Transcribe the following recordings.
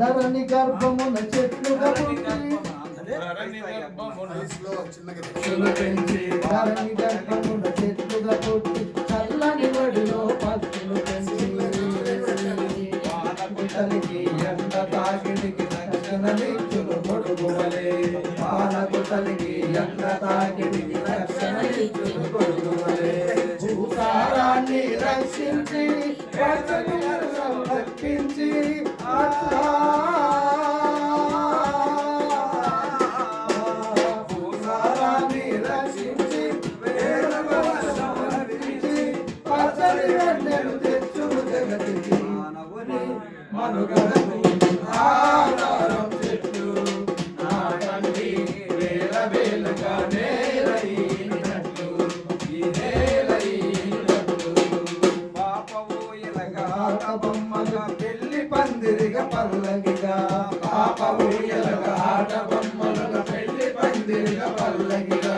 ధరణి గర్భమున చెట్లుగా పుట్టి చెట్లు పెంచి ధరణి గర్భమున చెట్లుగా పుట్టి చల్లని వడిలో పత్తులు పెంచి. పాలకుతలికి ఎండ తాకిడికి రక్షణనిచ్చును కొడుకువలే. పాలకుతలికి ఎండ తాకిడికి రక్షణనిచ్చును కొడుకువలే. మనుగడకు ఆధారం చెట్టు నా తండ్రి వేల వేలగా నేల ఈనట్టు ఈ నేల ఈనట్టు ఆట బొమ్మగా పెళ్ళి పందిరిగా పల్లగిగా పాప ఊయలగా ఆట బొమ్మలుగా పెళ్ళి పందిరిగా పల్లగిగా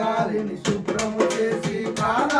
గాలిని శుభ్రము చేసి ప్రాణవాయువును